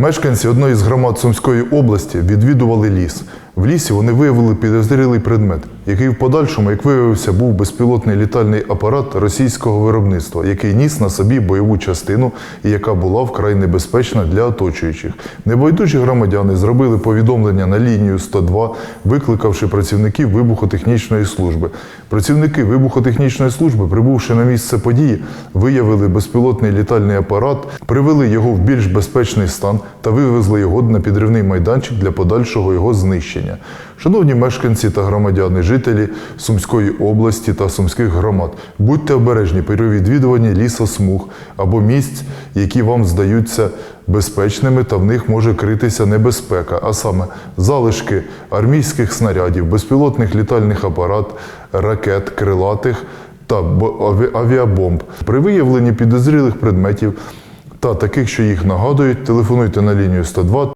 Мешканці одної з громад Сумської області відвідували ліс. В лісі вони виявили підозрілий предмет, який в подальшому, як виявився, був безпілотний літальний апарат російського виробництва, який ніс на собі бойову частину і яка була вкрай небезпечна для оточуючих. Небайдужі громадяни зробили повідомлення на лінію 102, викликавши працівників вибухотехнічної служби. Працівники вибухотехнічної служби, прибувши на місце події, виявили безпілотний літальний апарат, привели його в більш безпечний стан та вивезли його на підривний майданчик для подальшого його знищення. Шановні мешканці та громадяни, жителі Сумської області та сумських громад, будьте обережні при відвідуванні лісосмуг або місць, які вам здаються безпечними, та в них може критися небезпека, а саме залишки армійських снарядів, безпілотних літальних апарат, ракет, крилатих та авіабомб. При виявленні підозрілих предметів та таких, що їх нагадують, телефонуйте на лінію 102.